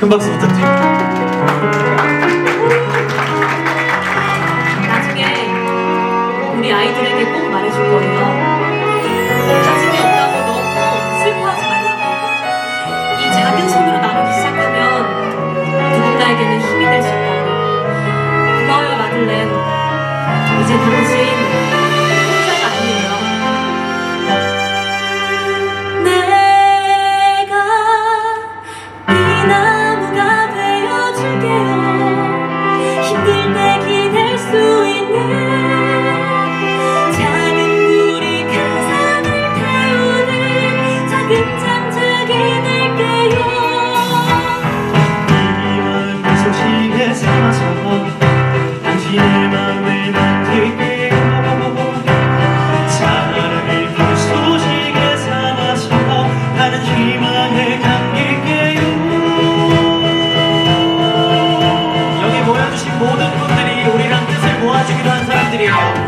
큰 박수 부탁드립니다. 나중에 우리 아이들에게 꼭 말해줄 거예요. 가슴이 없다고 너무 슬퍼하지 말라고. 이 작은 손으로 나누기 시작하면 누군가에게는 힘이 될 수 있다고. 고마워요, 마들렌. 이제 당신 모여주신 모든 분들이 우리랑 뜻을 모아주기로 한 사람들이에요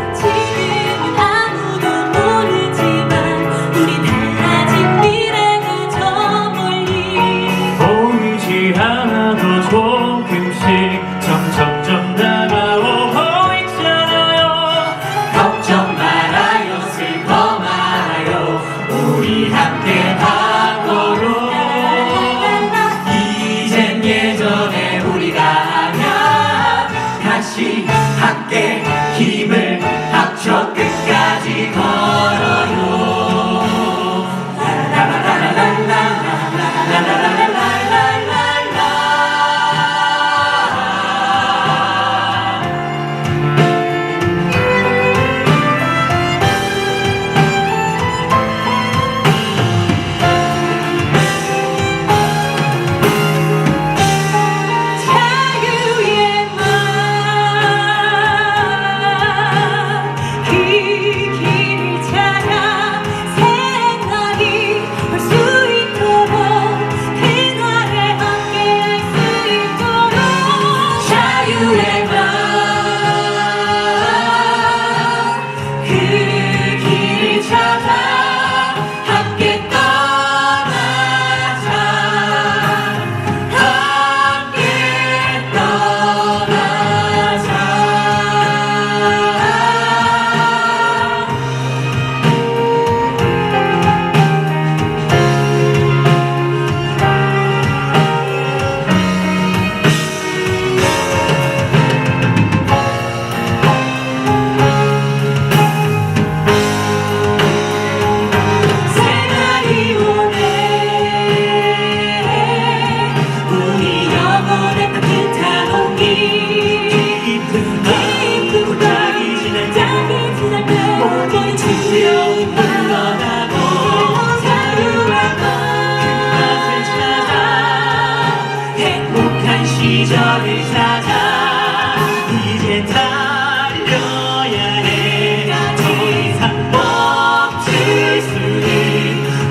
찾아 이제 달려야 해 더 이상 멈출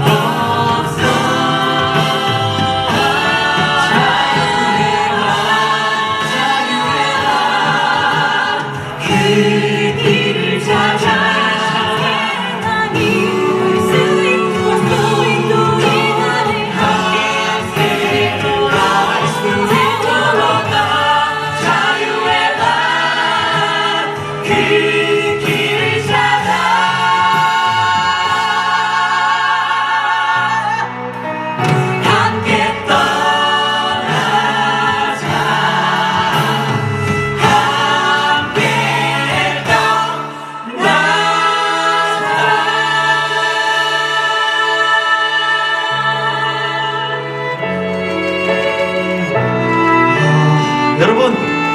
없어. 자유의 와그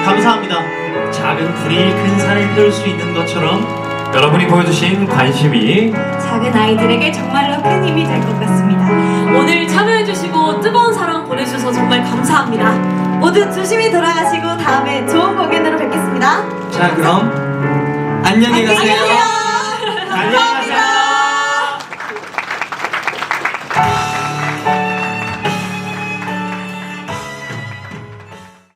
감사합니다. 작은 불이 큰 산을 태울 수 있는 것처럼 여러분이 보여주신 관심이 작은 아이들에게 정말로 큰 힘이 될 것 같습니다. 오늘 참여해주시고 뜨거운 사랑 보내주셔서 정말 감사합니다. 모두 조심히 돌아가시고 다음에 좋은 공연으로 뵙겠습니다. 자 그럼 안녕히 가세요. 안녕히 가세요.